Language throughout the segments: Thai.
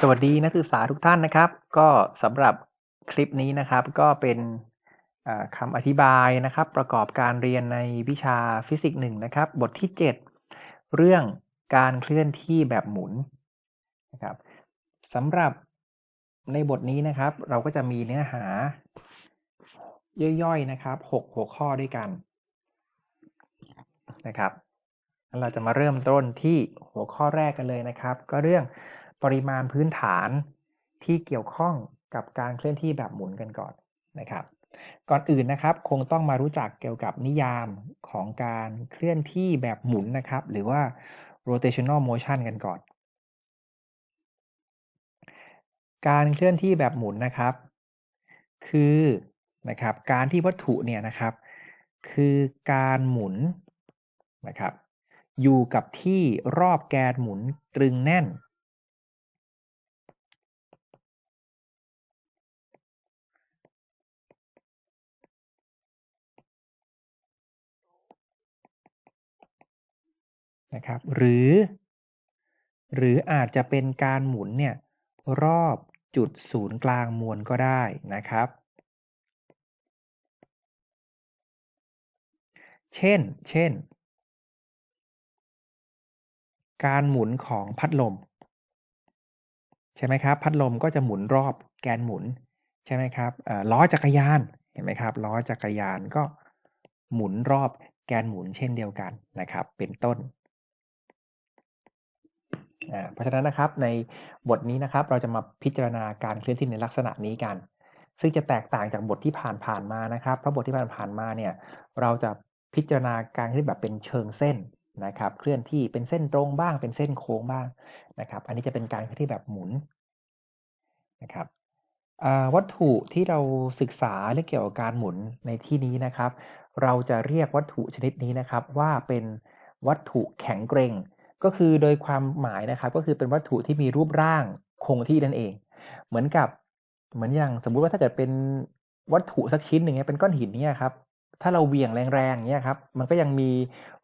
สวัสดีนักศึกษาทุกท่านนะครับ ก็สำหรับคลิปนี้นะครับก็เป็นคำอธิบายนะครับ ประกอบการเรียนในวิชาฟิสิกส์หนึ่งนะครับ บทที่ 7 เรื่องการเคลื่อนที่แบบหมุนนะครับสำหรับในบทนี้นะครับ เราก็จะมีเนื้อหาย่อยๆนะครับ6หัวข้อด้วยกันนะครับเราจะมาเริ่มต้นที่หัวข้อแรกกันเลยนะครับ ก็เรื่อง ปริมาณพื้นฐานที่เกี่ยวข้องกับการเคลื่อนที่แบบหมุนกันก่อนนะครับ ก่อนอื่นนะครับคงต้องมารู้จักเกี่ยวกับนิยามของการเคลื่อนที่แบบหมุนนะครับ หรือว่า rotational motion กันก่อน การเคลื่อนที่แบบหมุนนะครับ คือนะครับการที่วัตถุเนี่ยนะครับ คือการหมุนนะครับ อยู่กับที่รอบแกนหมุนตรึงแน่น นะครับ หรือ หรืออาจจะเป็นการหมุนเนี่ยรอบจุดศูนย์กลางมวลก็ได้นะครับ เช่น เช่น การหมุนของพัดลม ใช่ไหมครับ พัดลมก็จะหมุนรอบแกนหมุน ใช่ไหมครับล้อจักรยาน เห็นไหมครับ ล้อจักรยานก็หมุนรอบแกนหมุนเช่นเดียวกันนะครับ เป็นต้น เพราะฉะนั้นนะครับในบทนี้นะครับเราจะมาพิจารณาการเคลื่อนที่ในลักษณะนี้กัน ซึ่งจะแตกต่างจากบทที่ผ่านๆมานะครับเพราะบทที่ผ่านๆมาเนี่ยเราจะพิจารณาการเคลื่อนแบบเป็นเชิงเส้นนะครับ เคลื่อนที่เป็นเส้นตรงบ้างเป็นเส้นโค้งบ้างนะครับ อันนี้จะเป็นการเคลื่อนที่แบบหมุนนะครับวัตถุที่เราศึกษาเรื่องเกี่ยวกับการหมุนในที่นี้นะครับ เราจะเรียกวัตถุชนิดนี้นะครับว่าเป็นวัตถุแข็งเกร็ง ก็คือโดยความหมายนะครับ ก็คือเป็นวัตถุที่มีรูปร่างคงที่นั่นเอง เหมือนกับเหมือนอย่างสมมุติว่าถ้าเกิดเป็นวัตถุสักชิ้นหนึ่งเนี่ยเป็นก้อนหินเนี่ยครับถ้าเราเหวี่ยงแรงๆเนี่ยครับ มันก็ยังมี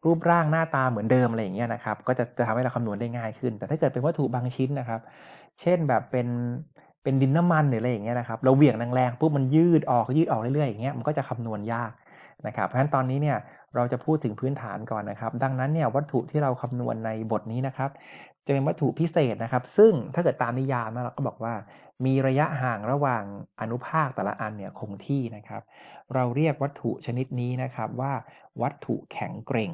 รูปร่างหน้าตาเหมือนเดิมอะไรอย่างเงี้ยนะครับ ก็จะจะทำให้เราคำนวณได้ง่ายขึ้น แต่ถ้าเกิดเป็นวัตถุบางชิ้นนะครับ เช่นแบบเป็นเป็นดินน้ำมันหรืออะไรอย่างเงี้ยนะครับ เราเหวี่ยงแรงๆปุ๊บมันยืดออกยืดออกเรื่อยๆอย่างเงี้ย มันก็จะคำนวณยากนะครับ เพราะฉะนั้นตอนนี้เนี่ย เราจะพูดถึงพื้นฐานก่อนนะครับ ดังนั้นเนี่ยวัตถุที่เราคำนวณในบทนี้นะครับ จะเป็นวัตถุพิเศษนะครับ ซึ่งถ้าเกิดตามนิยามเราก็บอกว่า มีระยะห่างระหว่างอนุภาคแต่ละอันเนี่ยคงที่นะครับ เราเรียกวัตถุชนิดนี้นะครับว่า วัตถุแข็งเกร็ง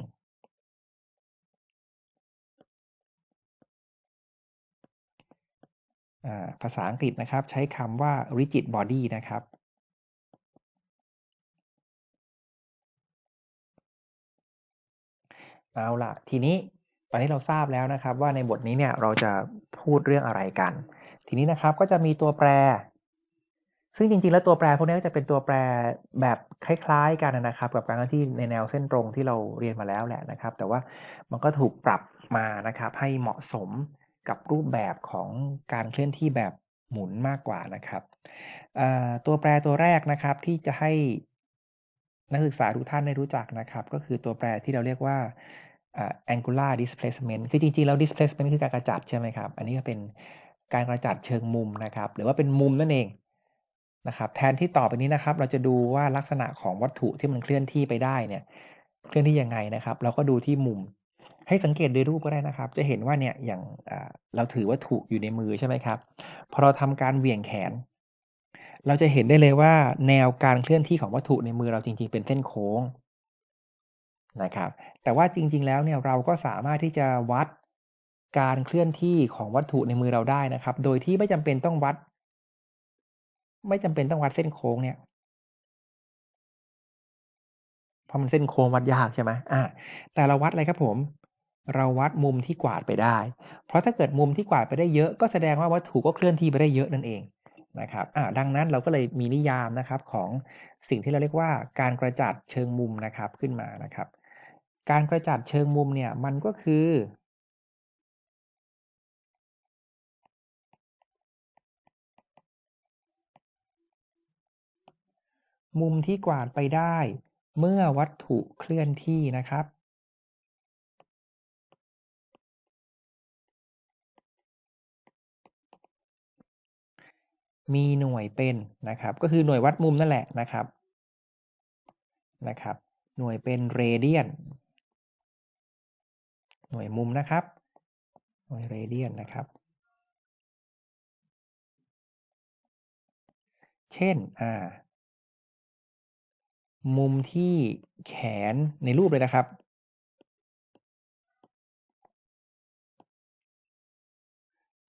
ภาษาอังกฤษนะครับใช้คำว่า rigid body นะครับ เอาล่ะทีนี้ตอนนี้เราทราบแล้วนะครับ ว่าในบทนี้เนี่ยเราจะพูดเรื่องอะไรกัน ทีนี้นะครับก็จะมีตัวแปร ซึ่งจริงๆ แล้วตัวแปรพวกนี้ก็จะเป็นตัวแปรแบบคล้ายๆ กันนะครับ กับการที่ในแนวเส้นตรงที่เราเรียนมาแล้วแหละนะครับ แต่ว่ามันก็ถูกปรับมานะครับ ให้เหมาะสมกับรูปแบบของการเคลื่อนที่แบบหมุนมากกว่านะครับตัวแปรตัวแรกนะครับที่จะให้นักศึกษาทุกท่านได้รู้จักนะครับ ก็คือตัวแปรที่เราเรียกว่า angular displacement คือจริงๆ แล้ว displacement คือการกระจัดใช่ไหมครับ อันนี้ก็เป็นการกระจัดเชิงมุมนะครับ หรือว่าเป็นมุมนั่นเองนะครับแทนที่ต่อไปนี้นะครับ เราจะดูว่าลักษณะของวัตถุที่มันเคลื่อนที่ไปได้เนี่ย เคลื่อนที่ยังไงนะครับ เราก็ดูที่มุม ให้สังเกตด้วยรูปก็ได้นะครับ จะเห็นว่าเนี่ยอย่างเราถือวัตถุอยู่ในมือใช่ไหมครับ พอเราทำการเหวี่ยงแขน เราจะเห็นได้เลยว่าแนวการเคลื่อนที่ของวัตถุในมือเราจริง ๆ เป็นเส้นโค้ง นะครับ แต่ว่าจริง ๆ แล้วเนี่ยเราก็สามารถที่จะวัดการเคลื่อนที่ของวัตถุในมือเราได้นะครับ โดยที่ไม่จำเป็นต้องวัด ไม่จำเป็นต้องวัดเส้นโค้งเนี่ยเพราะมันเส้นโค้งวัดยากใช่ไหมอ่าแต่เราวัดอะไรครับผม เราวัดมุมที่กวาดไปได้ เพราะถ้าเกิดมุมที่กวาดไปได้เยอะ ก็แสดงว่าวัตถุก็เคลื่อนที่ไปได้เยอะนั่นเองนะครับอ่าดังนั้นเราก็เลยมีนิยามนะครับของสิ่งที่เราเรียกว่าการกระจัดเชิงมุมนะครับขึ้นมานะครับ การกระจัดเชิงมุมเนี่ยมันก็คือ มุมที่กวาดไปได้ เมื่อวัตถุเคลื่อนที่นะครับ มีหน่วยเป็นนะครับ ก็คือหน่วยวัดมุมนั่นแหละนะครับนะครับ หน่วยเป็นเรเดียน หน่วยมุมนะครับ หน่วยเรเดียนนะครับ เช่นอ่ามุมที่แขนในรูปเลยนะครับ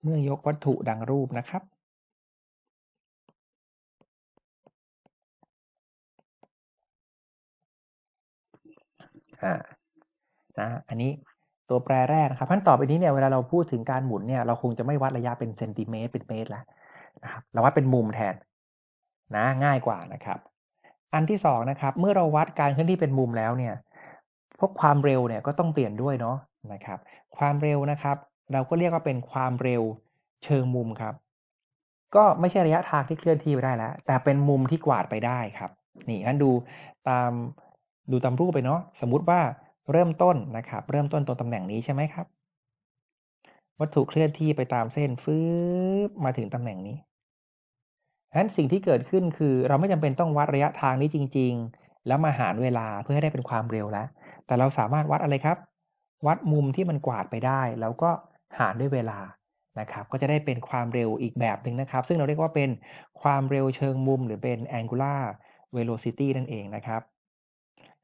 เมื่อยกวัตถุดังรูปนะครับ อ่า นะ อันนี้ ตัวแปรแรกนะครับขั้นต่อไปนี้เนี่ยเวลาเราพูดถึงการหมุนเนี่ยเราคงจะไม่วัดระยะเป็นเซนติเมตรเป็นเมตรแล้วนะครับเราวัดเป็นมุมแทนนะง่ายกว่านะครับ อันที่สองนะครับเมื่อเราวัดการเคลื่อนที่เป็นมุมแล้วเนี่ยพวกความเร็วเนี่ยก็ต้องเปลี่ยนด้วยเนาะนะครับความเร็วนะครับ เราก็เรียกว่าเป็นความเร็วเชิงมุมครับ ก็ไม่ใช่ระยะทางที่เคลื่อนที่ไปได้แล้ว แต่เป็นมุมที่กวาดไปได้ครับ นี่งั้นดูตามดูตามรูปไปเนาะสมมุติว่า เริ่มต้นนะครับ เริ่มต้นตรงตำแหน่งนี้ใช่ไหมครับ วัตถุเคลื่อนที่ไปตามเส้นฟื้บมาถึงตำแหน่งนี้ฉะนั้นสิ่งที่เกิดขึ้นคือเราไม่จำเป็นต้องวัดระยะทางนี้จริง ๆ แล้วมาหารเวลาเพื่อให้ได้เป็นความเร็วแล้ว แต่เราสามารถวัดอะไรครับ วัดมุมที่มันกวาดไปได้ แล้วก็หารด้วยเวลานะครับ ก็จะได้เป็นความเร็วอีกแบบหนึ่งนะครับ ซึ่งเราเรียกว่าเป็นความเร็วเชิงมุมหรือเป็น angular velocity นั่นเองนะครับ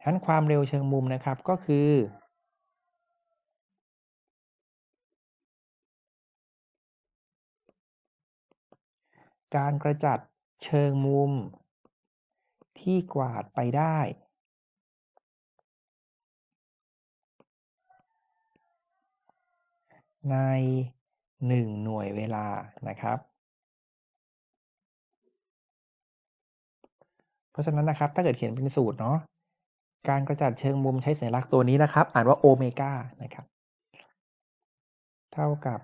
ฉะนั้นความเร็วเชิงมุมนะครับก็คือ การกระจัดเชิงมุม ที่กวาดไปได้ ในหนึ่งหน่วยเวลานะครับเพราะฉะนั้นนะครับ ถ้าเกิดเขียนเป็นสูตรเนาะ การกระจัดเชิงมุมใช้สัญลักษณ์ตัวนี้นะครับ อ่านว่าโอเมก้านะครับ เท่ากับ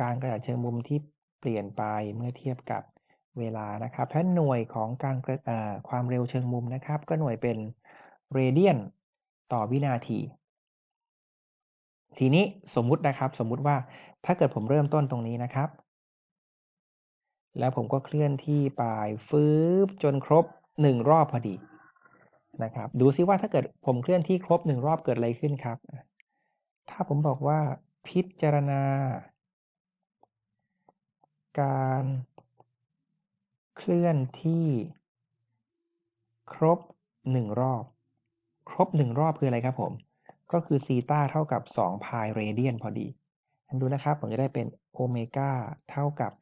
การกระจัดเชิงมุมที่เปลี่ยนไปเมื่อเทียบกับเวลานะครับแทนหน่วยของการความเร็วเชิงมุมนะครับ ก็หน่วยเป็นเรเดียนต่อวินาที ทีนี้สมมุตินะครับ สมมุติว่าถ้าเกิดผมเริ่มต้นตรงนี้นะครับ แล้วผมก็เคลื่อนที่ไปฟื้บจนครบหนึ่งรอบพอดี นะครับ ดูซิว่าถ้าเกิดผมเคลื่อนที่ครบหนึ่งรอบเกิดอะไรขึ้นครับ ถ้าผมบอกว่าพิจารณา การเคลื่อนที่ครบหนึ่งรอบ ครบหนึ่งรอบคืออะไรครับผม ก็คือซีตาเท่ากับ2พายเรเดียนพอดีดูนะครับ ผมจะได้เป็นโอเมก้าเท่ากับ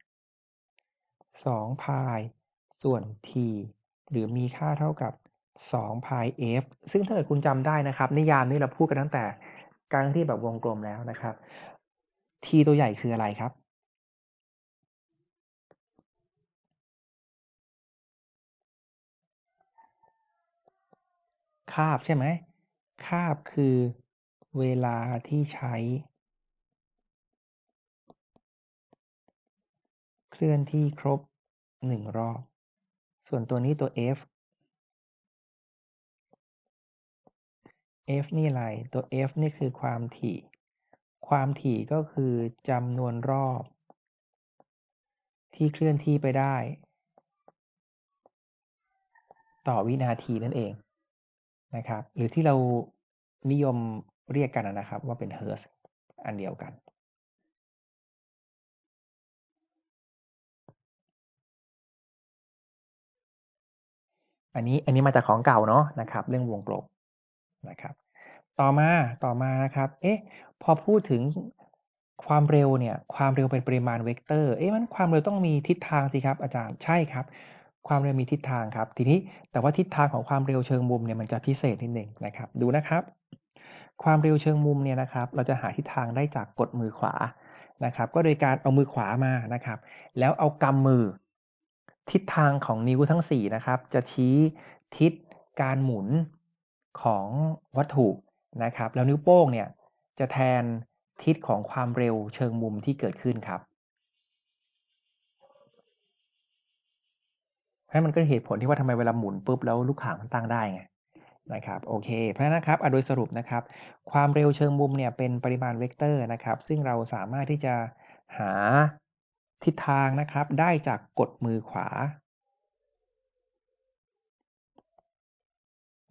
2พายส่วน t หรือมีค่าเท่ากับ 2 pi f ซึ่งถ้าเกิดคุณจำได้นะครับ นิยามนี้เราพูดกันตั้งแต่กลารที่แบบวงกลมแล้วนะครับ t ตัวใหญ่คืออะไรครับ คาบใช่ไหม คาบคือเวลาที่ใช้ เคลื่อนที่ครบหนึ่งรอบ ส่วนตัวนี้ตัว f f นี่อะไร ตัว f นี่คือความถี่ ความถี่ก็คือจำนวนรอบ ที่เคลื่อนที่ไปได้ ต่อวินาทีนั่นเองนะครับ หรือที่เรานิยมเรียกกันนะครับ ว่าเป็นเฮิร์ตอันเดียวกัน อันนี้อันนี้มาจากของเก่าเนาะนะครับ เรื่องวงกลม นะครับ ต่อมาต่อมานะครับ เอ๊ะพอพูดถึงความเร็วเนี่ย ความเร็วเป็นปริมาณเวกเตอร์ เอ๊ะมันความเร็วต้องมีทิศทางสิครับ อาจารย์ใช่ครับ ความเร็วมีทิศทางครับ ทีนี้แต่ว่าทิศทางของความเร็วเชิงมุมเนี่ยมันจะพิเศษนิดหนึ่งนะครับ ดูนะครับ ความเร็วเชิงมุมเนี่ยนะครับ เราจะหาทิศทางได้จากกดมือขวานะครับ ก็โดยการเอามือขวามานะครับ แล้วเอากำมือ ทิศทางของนิ้วทั้ง4นะครับ จะชี้ทิศการหมุน ของวัตถุนะครับ แล้วนิ้วโป้งเนี่ยจะแทนทิศของความเร็วเชิงมุมที่เกิดขึ้นครับให้มันก็เหตุผลที่ว่าทำไมเวลาหมุนปุ๊บแล้วลูกข่างมันตั้งได้ไงนะครับโอเคเพราะนั้นนะครับโดยสรุปนะครับ ความเร็วเชิงมุมเนี่ยเป็นปริมาณเวกเตอร์นะครับ ซึ่งเราสามารถที่จะหาทิศทางนะครับ ได้จากกดมือขวา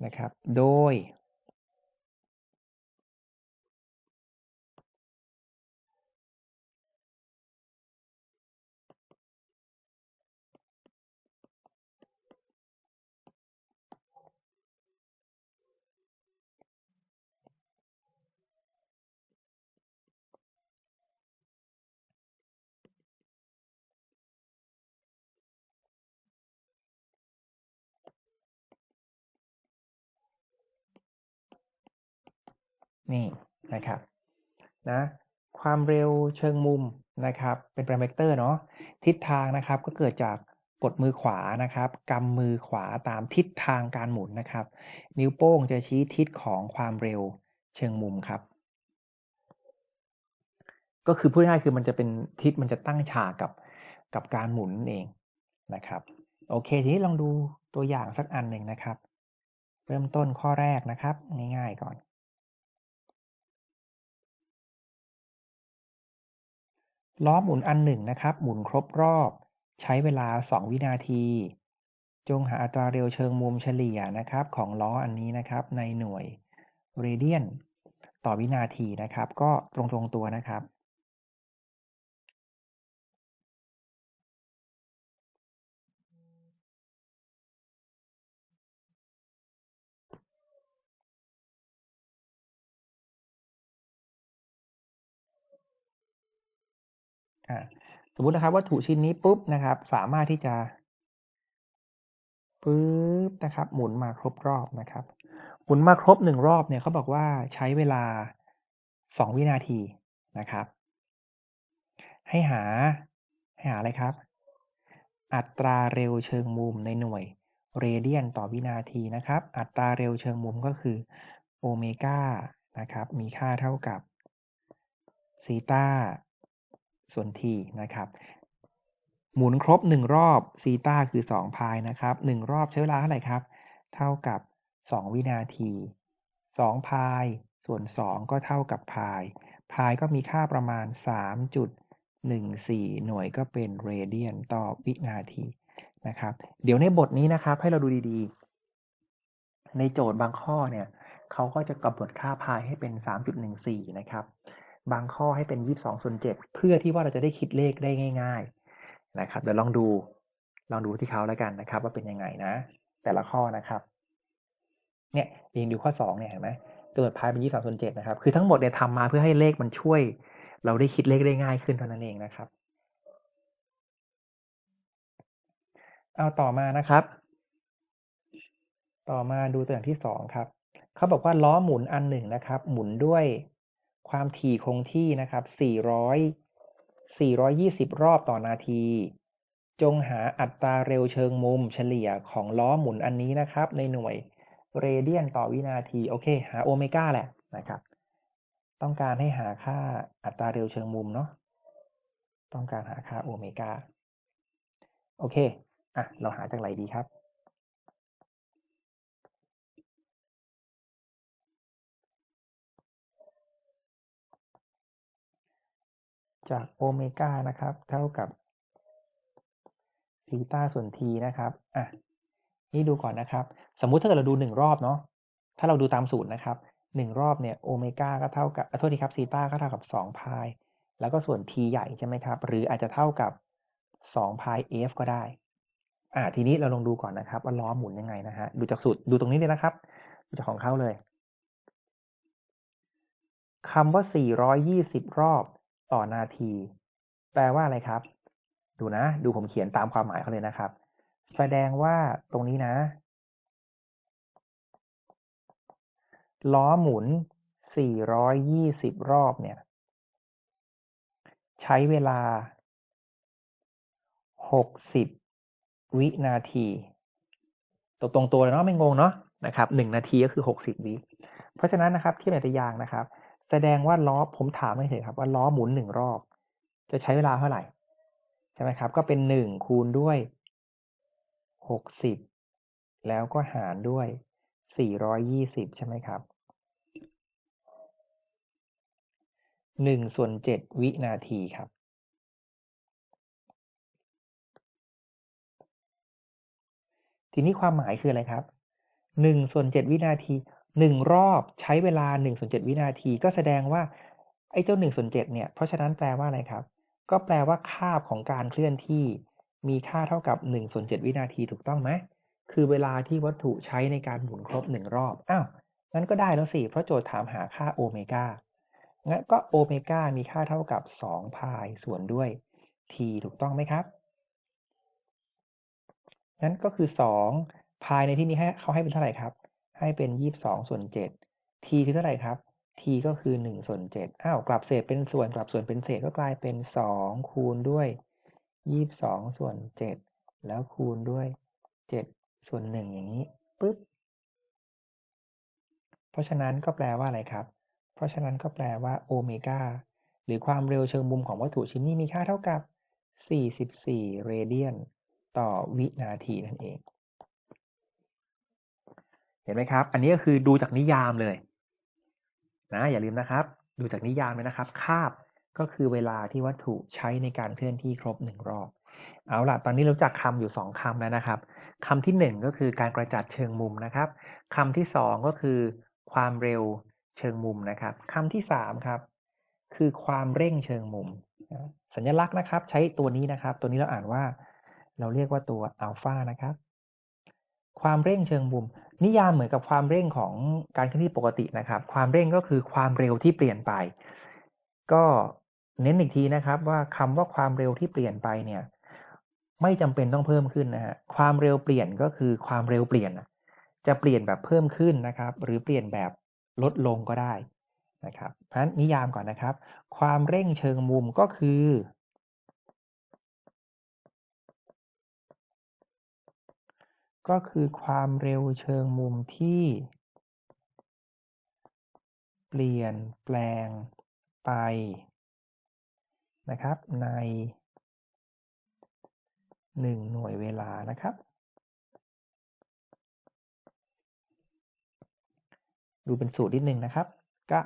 นะครับ โดย นี่นะครับนะความเร็วเชิงมุมนะครับ เป็นพารามิเตอร์เนาะทิศทางนะครับก็เกิดจากกดมือขวานะครับกำมือขวาตามทิศทางการหมุนนะครับ นิ้วโป้งจะชี้ทิศของความเร็วเชิงมุมครับ ก็คือพูดง่ายคือมันจะเป็นทิศมันจะตั้งฉากกับกับการหมุนเองนะครับ โอเคทีนี้ลองดูตัวอย่างสักอันหนึ่งนะครับ เริ่มต้นข้อแรกนะครับ ง่ายๆก่อน ล้อหมุนอันหนึ่งนะครับ หมุนครบรอบ ใช้เวลา 2 วินาที จงหาอัตราเร็วเชิงมุมเฉลี่ยนะครับ ของล้ออันนี้นะครับในหน่วยเรเดียน ต่อวินาทีนะครับ ก็ตรงๆตัวนะครับ สมมุตินะครับวัตถุชิ้นนี้ปุ๊บนะครับ สามารถที่จะปึ๊บนะครับ หมุนมาครบรอบนะครับ หมุนมาครบหนึ่งรอบเนี่ยเขาบอกว่าใช้เวลาสองวินาทีนะครับ ให้หาให้หาอะไรครับ อัตราเร็วเชิงมุมในหน่วยเรเดียนต่อวินาทีนะครับ อัตราเร็วเชิงมุมก็คือโอเมก้านะครับ มีค่าเท่ากับซีตา ส่วน t นะครับ หมุนครบ 1 รอบซีตาคือ 2 พายนะครับ 1 รอบใช้เวลาเท่าไหร่ครับ เท่ากับ 2 วินาที 2 พายส่วน 2 ก็เท่ากับพาย พายก็มีค่าประมาณ 3.14 หน่วยก็เป็นเรเดียนต่อวินาทีนะครับ เดี๋ยวในบทนี้นะครับให้เราดูดีๆ ในโจทย์บางข้อเนี่ยเขาก็จะกำหนดค่าพายให้เป็น 3.14 นะครับ บางข้อให้เป็นยี่สองส่วนเจ็ดเพื่อที่ว่าเราจะได้คิดเลขได้ง่าย ๆนะครับ เดี๋ยวลองดูลองดูที่เขาแล้วกันนะครับ ว่าเป็นยังไงนะ แต่ละข้อนะครับเนี่ยเองดูข้อสองเนี่ยเห็นไหมกำหนดพายเป็นยี่สองส่วนเจ็ดนะครับ คือทั้งหมดเนี่ยทำมาเพื่อให้เลขมันช่วย เราได้คิดเลขได้ง่ายขึ้นเท่านั้นเองนะครับ เอาต่อมานะครับ ต่อมาดูตัวอย่างที่สองครับ เขาบอกว่าล้อหมุนอันหนึ่งนะครับ หมุนด้วย ความถี่คงที่นะครับ 400 420 รอบต่อนาที จงหาอัตราเร็วเชิงมุมเฉลี่ยของล้อหมุนอันนี้นะครับ ในหน่วยเรเดียนต่อวินาที โอเค หาโอเมก้าแหละนะครับ ต้องการให้หาค่าอัตราเร็วเชิงมุมเนาะ ต้องการหาค่าโอเมก้า โอเค อะ เราหาจากไหนดีครับ จากโอเมก้านะครับ เท่ากับซีตาส่วนทีนะครับอะนี่ดูก่อนนะครับ สมมุติถ้าเกิดเราดูหนึ่งรอบเนาะถ้าเราดูตามสูตรนะครับหนึ่งรอบเนี่ยโอเมก้าก็เท่ากับโทษทีครับซีตาก็เท่ากับสองพายแล้วก็ส่วนทีใหญ่ใช่ไหมครับ หรืออาจจะเท่ากับสองพายเอฟก็ได้ อ่าทีนี้เราลองดูก่อนนะครับ ว่าล้อหมุนยังไงนะฮะดูจากสูตรดูตรงนี้เลยนะครับ ดูจากของเขาเลยคำว่า 420 รอบ ต่อนาที แปลว่าอะไรครับ ดูนะ ดูผมเขียนตามความหมายเขาเลยนะครับ แสดงว่าตรงนี้นะ ล้อหมุน 420 รอบเนี่ย ใช้เวลา 60 วินาทีตัวตรงตัวเลยเนาะไม่งงเนาะนะครับ1นาทีก็คือ 60 วิเพราะฉะนั้นนะครับที่เป็นตัวอย่างนะครับ แสดงว่าล้อผมถามไม่เห็นครับว่าล้อหมุนหนึ่งรอบ จะใช้เวลาเท่าไหร่ใช่ไหมครับ ก็เป็นหนึ่งคูณด้วยหกสิบแล้วก็หารด้วยสี่ร้อยยี่สิบใช่ไหมครับหนึ่งส่วนเจ็ดวินาทีครับ ทีนี้ความหมายคืออะไรครับหนึ่งส่วนเจ็ดวินาที หนึ่งรอบใช้เวลาหนึ่งส่วนเจ็ดวินาที ก็แสดงว่าไอ้เจ้าหนึ่งส่วนเจ็ดเนี่ย เพราะฉะนั้นแปลว่าอะไรครับ ก็แปลว่าคาบของการเคลื่อนที่มีค่าเท่ากับหนึ่งส่วนเจ็ดวินาทีถูกต้องไหมคือเวลาที่วัตถุใช้ในการหมุนครบหนึ่งรอบ อ้าว งั้นก็ได้แล้วสิ เพราะโจทย์ถามหาค่าโอเมก้า งั้นก็โอเมก้ามีค่าเท่ากับ2พายส่วนด้วย t ถูกต้องไหมครับ งั้นก็คือ2พายในที่นี้ให้เขาให้เป็นเท่าไหร่ครับ ให้เป็น22ส่วน7 t คือเท่าไหร่ครับ t ก็คือ1ส่วน7อ้าวกลับเศษเป็นส่วนกลับส่วนเป็นเศษก็กลายเป็น2คูณด้วย22ส่วน7แล้วคูณด้วย7ส่วน1อย่างนี้ปึ๊บเพราะฉะนั้นก็แปลว่าอะไรครับ เพราะฉะนั้นก็แปลว่าโอเมก้าหรือความเร็วเชิงมุมของวัตถุชิ้นนี้มีค่าเท่ากับ 44 เรเดียน ต่อวินาทีนั่นเอง เห็นไหมครับ อันนี้ก็คือดูจากนิยามเลยนะอย่าลืมนะครับ ดูจากนิยามเลยนะครับ คาบก็คือเวลาที่วัตถุใช้ในการเคลื่อนที่ครบหนึ่งรอบ เอาล่ะ ตอนนี้รู้จักคำอยู่ 2คำแล้วนะครับคำที่ 1 ก็คือการกระจัดเชิงมุมนะครับคำที่ 2 ก็คือความเร็วเชิงมุมนะครับคำที่ 3 ครับ คือความเร่งเชิงมุม สัญลักษณ์นะครับ ใช้ตัวนี้นะครับ ตัวนี้เราอ่านว่า เราเรียกว่าตัวอัลฟานะครับ ความเร่งเชิงมุม นิยามเหมือนกับความเร่งของการเคลื่อนที่ปกตินะครับ ความเร่งก็คือความเร็วที่เปลี่ยนไป ก็เน้นอีกทีนะครับว่าคำว่าความเร็วที่เปลี่ยนไปเนี่ย ไม่จำเป็นต้องเพิ่มขึ้นนะฮะความเร็วเปลี่ยนก็คือความเร็วเปลี่ยน จะเปลี่ยนแบบเพิ่มขึ้นนะครับ หรือเปลี่ยนแบบลดลงก็ได้นะครับเพราะฉะนั้นนิยามก่อนนะครับ ความเร่งเชิงมุมก็คือ ก็คือความเร็วเชิงมุมที่ เปลี่ยนแปลงไปนะครับ ใน 1 หน่วยเวลานะครับ ดูเป็นสูตรนิดนึงนะครับ ก็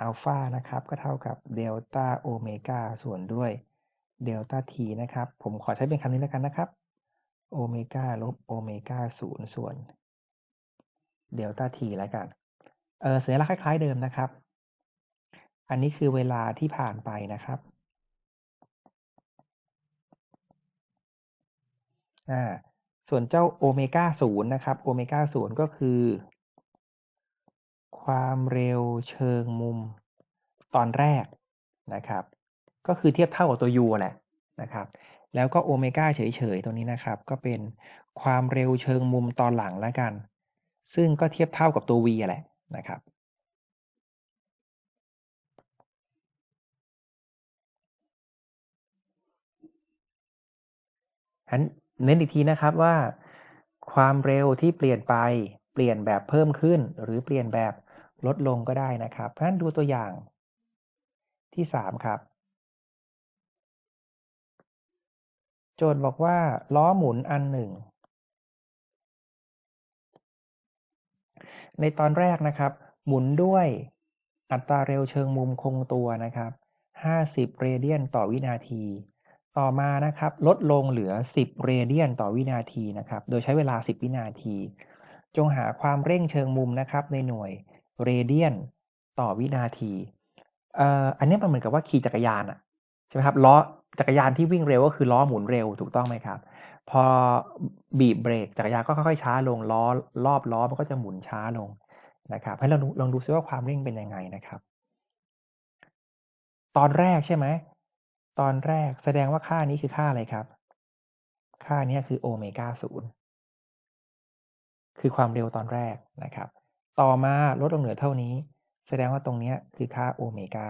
อัลฟานะครับ ก็เท่ากับเดลต้าโอเมก้าส่วนด้วยเดลต้าทีนะครับ ผมขอใช้เป็นคำนี้แล้วกันนะครับ โอเมก้าลบโอเมก้าศูนย์ส่วนเดลต้าทีแล้วกันเออสัญลักษณ์คล้ายๆเดิมนะครับ อันนี้คือเวลาที่ผ่านไปนะครับอ่าส่วนเจ้าโอเมก้าศูนย์นะครับโอเมก้าศูนย์ก็คือ ความเร็วเชิงมุมตอนแรกนะครับ ก็คือเทียบเท่ากับตัว u แหละนะครับ แล้วก็โอเมก้าเฉยๆ ตรงนี้นะครับ ก็เป็นความเร็วเชิงมุมตอนหลังแล้วกัน ซึ่งก็เทียบเท่ากับตัว v แหละนะครับนเน้นอีกทีนะครับว่าความเร็วที่เปลี่ยนไปเปลี่ยนแบบเพิ่มขึ้น หรือเปลี่ยนแบบลดลงก็ได้นะครับเพราะฉะนั้นดูตัวอย่างที่ 3 ครับ ทย์บอกว่า ล้อหมุนอันหนึ่ง ในตอนแรกนะครับ หมุนด้วยอัตราเร็วเชิงมุมคงตัวนะครับ 50 เรเดียนต่อวินาที ต่อมานะครับ ลดลงเหลือ 10 เรเดียนต่อวินาทีนะครับ โดยใช้เวลา 10 วินาที จงหาความเร่งเชิงมุมนะครับ ในหน่วยเรเดียนต่อวินาทีอันนี้มันเหมือนกับว่าขี่จักรยานอะใช่ไหมครับล้อ จักรยานที่วิ่งเร็วก็คือล้อหมุนเร็วถูกต้องไหมครับ พอบีบเบรกจักรยานก็ค่อยๆช้าลงล้อรอบล้อมันก็จะหมุนช้าลงนะครับให้เราลองดูซิว่าความเร่งเป็นยังไงนะครับ ตอนแรกใช่ไหมตอนแรกแสดงว่าค่านี้คือค่าอะไรครับ ค่านี้คือโอเมก้าศูนย์คือความเร็วตอนแรกนะครับ ต่อมาลดลงเหลือเท่านี้ แสดงว่าตรงนี้คือค่าโอเมก้า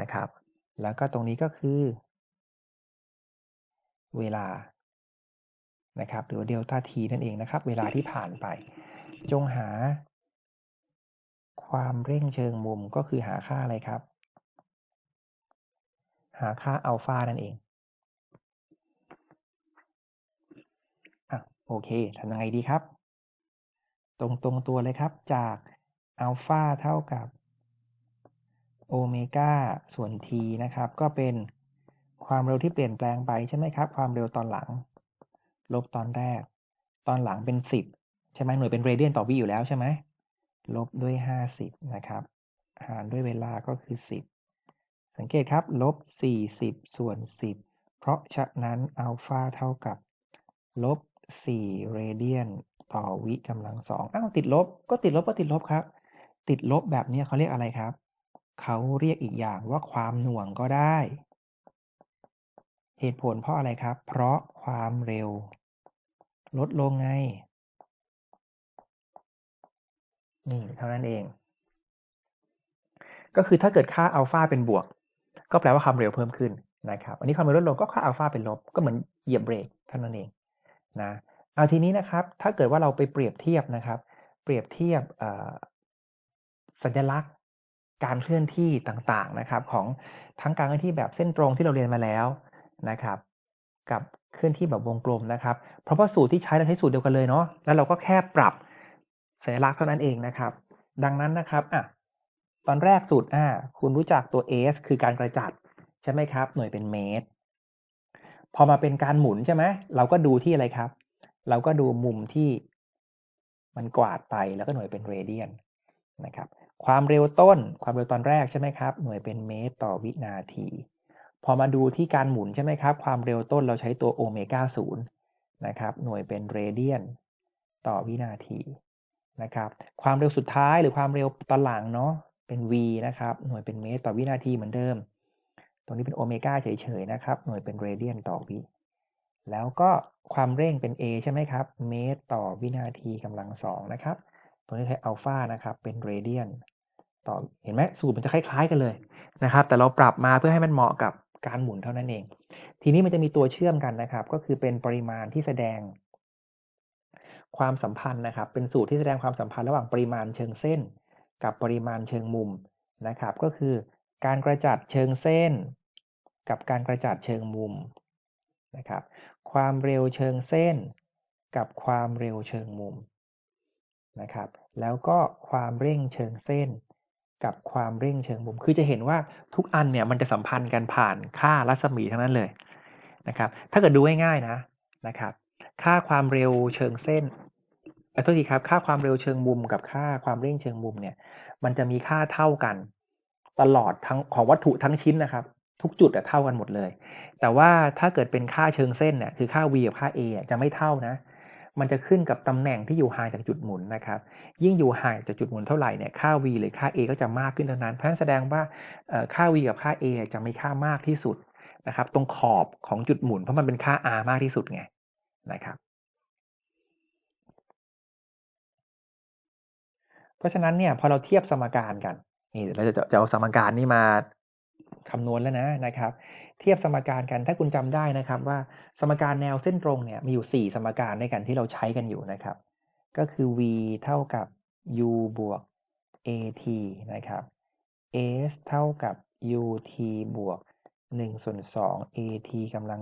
นะครับ แล้วก็ตรงนี้ก็คือ เวลานะครับหรือเดลต้าทีนั่นเองนะครับ เวลาที่ผ่านไป จงหา ความเร่งเชิงมุมก็คือหาค่าอะไรครับ หาค่าอัลฟานั่นเองอะโอเคทำยังไงดีครับ ตรงตรงตัวเลยครับจากอัลฟาเท่ากับ โอเมก้าส่วน t นะครับ ก็เป็นความเร็วที่เปลี่ยนแปลงไปใช่ไหมครับ ความเร็วตอนหลัง ลบตอนแรก ตอนหลังเป็นสิบใช่ไหมหน่วยเป็นเรเดียนต่อวิอยู่แล้วใช่ไหมลบด้วยห้าสิบนะครับ หารด้วยเวลาก็คือสิบสังเกตครับลบสี่สิบส่วนสิบเพราะฉะนั้นอัลฟาเท่ากับลบสี่เรเดียนต่อวิกำลังสองอ้าวติดลบก็ติดลบก็ติดลบครับ ติดลบแบบนี้เขาเรียกอะไรครับ เขาเรียกอีกอย่างว่าความหน่วงก็ได้ เหตุผลเพราะอะไรครับ เพราะความเร็ว ลดลงไง นี่เท่านั้นเอง ก็คือถ้าเกิดค่าอัลฟาเป็นบวก ก็แปลว่าความเร็วเพิ่มขึ้นนะครับ อันนี้ความเร็วลดลงก็ค่าอัลฟาเป็นลบ ก็เหมือนเหยียบเบรกเท่านั้นเองนะ เอาทีนี้นะครับ ถ้าเกิดว่าเราไปเปรียบเทียบนะครับ เปรียบเทียบสัญลักษณ์ การเคลื่อนที่ต่างๆนะครับของทั้งการเคลื่อนที่แบบเส้นตรงที่เราเรียนมาแล้วนะครับ กับเคลื่อนที่แบบวงกลมนะครับ เพราะว่าสูตรที่ใช้เราใช้สูตรเดียวกันเลยเนาะแล้วเราก็แค่ปรับสัญลักษณ์เท่านั้นเองนะครับ ดังนั้นนะครับอะตอนแรกสูตรอ่าคุณรู้จักตัว s คือการกระจัดใช่ไหมครับ หน่วยเป็นเมตร พอมาเป็นการหมุนใช่ไหมเราก็ดูที่อะไรครับ เราก็ดูมุมที่มันกวาดไปแล้วก็หน่วยเป็นเรเดียนนะครับ ความเร็วต้น ความเร็วตอนแรกใช่ไหมครับ หน่วยเป็นเมตรต่อวินาที พอมาดูที่การหมุนใช่ไหมครับ ความเร็วต้นเราใช้ตัวโอเมก้าศูนย์นะครับ หน่วยเป็นเรเดียนต่อวินาทีนะครับ ความเร็วสุดท้ายหรือความเร็วตอนหลังเนาะ เป็น v นะครับ หน่วยเป็นเมตรต่อวินาทีเหมือนเดิม ตรงนี้เป็นโอเมก้าเฉยๆนะครับ หน่วยเป็นเรเดียนต่อวิ แล้วก็ความเร่งเป็น a ใช่ไหมครับ เมตรต่อวินาทีกำลังสองนะครับ ตรงนี้ใช้อัลฟานะครับ เป็นเรเดียน ต่อเห็นไหมสูตรมันจะคล้าย ๆ กันเลยนะครับ แต่เราปรับมาเพื่อให้มันเหมาะกับการหมุนเท่านั้นเอง ทีนี้มันจะมีตัวเชื่อมกันนะครับ ก็คือเป็นปริมาณที่แสดง ความสัมพันธ์นะครับ เป็นสูตรที่แสดงความสัมพันธ์ระหว่างปริมาณเชิงเส้น กับปริมาณเชิงมุมนะครับ ก็คือการกระจัดเชิงเส้น กับการกระจัดเชิงมุมนะครับ ความเร็วเชิงเส้น กับความเร็วเชิงมุมนะครับ แล้วก็ความเร่งเชิงเส้น กับความเร่งเชิงมุม คือจะเห็นว่าทุกอันเนี่ยมันจะสัมพันธ์กันผ่านค่ารัศมีทั้งนั้นเลยนะครับ ถ้าเกิดดูง่ายๆนะนะครับ ค่าความเร็วเชิงเส้นขอโทษทีครับ ค่าความเร็วเชิงมุมกับค่าความเร่งเชิงมุมเนี่ย มันจะมีค่าเท่ากัน ตลอดทั้งของวัตถุทั้งชิ้นนะครับ ทุกจุดเท่ากันหมดเลย แต่ว่าถ้าเกิดเป็นค่าเชิงเส้นเนี่ยคือค่า v กับค่า a จะไม่เท่านะ มันจะขึ้นกับตำแหน่งที่อยู่ห่างจากจุดหมุนนะครับ ยิ่งอยู่ห่างจากจุดหมุนเท่าไหร่เนี่ยค่า v หรือค่า a ก็จะมากขึ้นเท่านั้น เพราะฉะนั้นแสดงว่าค่า v กับค่า a จะมีค่ามากที่สุดนะครับ ตรงขอบของจุดหมุนเพราะมันเป็นค่า r มากที่สุดไงนะครับ เพราะฉะนั้นเนี่ยพอเราเทียบสมการกันนี่เราจะจะเอาสมการนี้มาคำนวณแล้วนะนะครับ เทียบสมการกัน ถ้าคุณจำได้นะครับว่าสมการแนวเส้นตรงเนี่ยมีอยู่ 4 สมการในกันที่เราใช้กันอยู่นะครับ ก็คือ v เท่ากับ u บวก at นะครับ s เท่ากับ ut บวก1ส่วน2 at กำลัง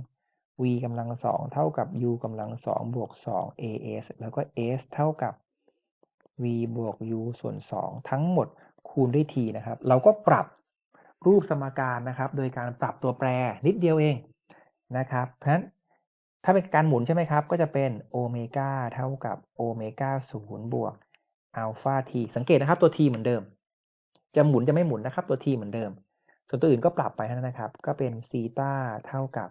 2 v กำลัง 2 เท่ากับ u กำลัง 2 บวก 2 as แล้วก็ s เท่ากับ v บวก u ส่วน 2 ทั้งหมดคูณด้วย t นะครับ เราก็ปรับ รูปสมการนะครับ โดยการปรับตัวแปรนิดเดียวเองนะครับ เพราะฉะนั้นถ้าเป็นการหมุนใช่ไหมครับ ก็จะเป็นโอเมก้าเท่ากับโอเมก้าศูนย์บวกอัลฟาทีสังเกตนะครับตัว t เหมือนเดิม จะหมุนจะไม่หมุนนะครับ ตัว t เหมือนเดิม ส่วนตัวอื่นก็ปรับไปนะครับ ก็เป็นซีตาเท่ากับ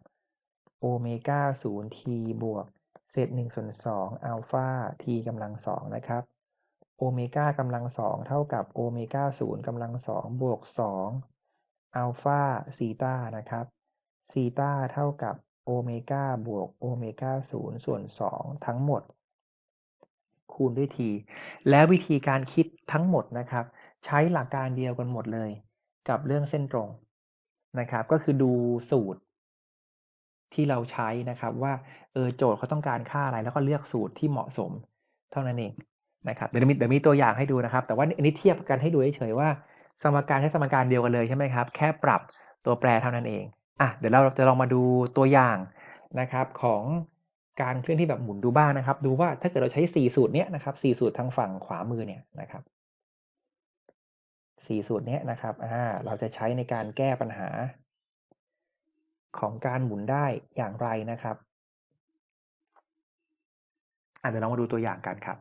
โอเมก้าศูนย์ทีบวกเศษหนึ่งส่วนสองอัลฟาทีกำลังสองนะครับโอเมก้ากำลังสองเท่ากับโอเมก้าศูนย์กำลังสองบวกสอง อัลฟาซีตานะครับ ซีตาเท่ากับโอเมก้าบวกโอเมก้าศูนย์ส่วนสองทั้งหมด คูณด้วยที และวิธีการคิดทั้งหมดนะครับ ใช้หลักการเดียวกันหมดเลย กับเรื่องเส้นตรงนะครับ ก็คือดูสูตรที่เราใช้นะครับว่าเออโจทย์เขาต้องการค่าอะไรแล้วก็เลือกสูตรที่เหมาะสม เท่านั้นเองนะครับเดี๋ยวมีเดี๋ยวมีตัวอย่างให้ดูนะครับ แต่ว่าอันนี้เทียบกันให้ดูเฉยๆว่า สมการใช้สมการเดียวกันเลยใช่ไหมครับ แค่ปรับตัวแปรเท่านั้นเองอะเดี๋ยวเราจะลองมาดูตัวอย่างนะครับของการเคลื่อนที่แบบหมุนดูบ้างนะครับ ดูว่าถ้าเกิดเราใช้ 4 สูตรเนี้ยนะครับ4สูตรทางฝั่งขวามือเนี่ยนะครับ4สูตรเนี้ยนะครับอ่าเราจะใช้ในการแก้ปัญหา ของการหมุนได้อย่างไรนะครับอะเดี๋ยวเรามาดูตัวอย่างกันครับ